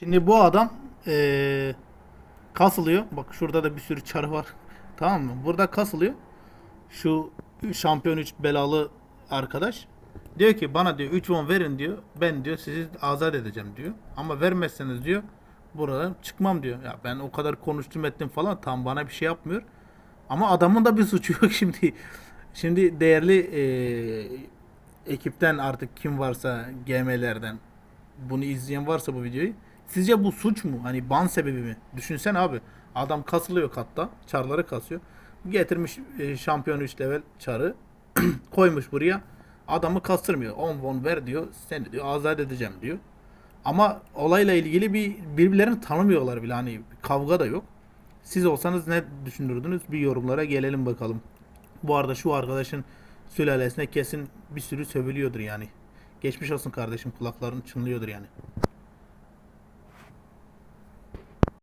Şimdi bu adam eee, kasılıyor. Bak şurada da bir sürü çarı var. Tamam mı? Burada kasılıyor. Şu şampiyon 3 belalı arkadaş diyor ki bana diyor 3 won verin diyor. Ben diyor sizi azat edeceğim diyor. Ama vermezseniz diyor buradan çıkmam diyor. Ya ben o kadar konuştum ettim falan tam bana bir şey yapmıyor. Ama adamın da bir suçu yok şimdi. Şimdi değerli eee, ekipten artık kim varsa GM'lerden bunu izleyen varsa bu videoyu sizce bu suç mu? Hani ban sebebi mi? Düşünsen abi adam kasılıyor katta çarları kasıyor. Getirmiş e, şampiyon 3 level çarı koymuş buraya. Adamı kastırmıyor. 10 won ver diyor. Seni diyor azat edeceğim diyor. Ama olayla ilgili bir birbirlerini tanımıyorlar bile. Hani kavga da yok. Siz olsanız ne düşünürdünüz? Bir yorumlara gelelim bakalım. Bu arada şu arkadaşın sülalesine kesin bir sürü sövülüyordur yani. Geçmiş olsun kardeşim kulakların çınlıyordur yani.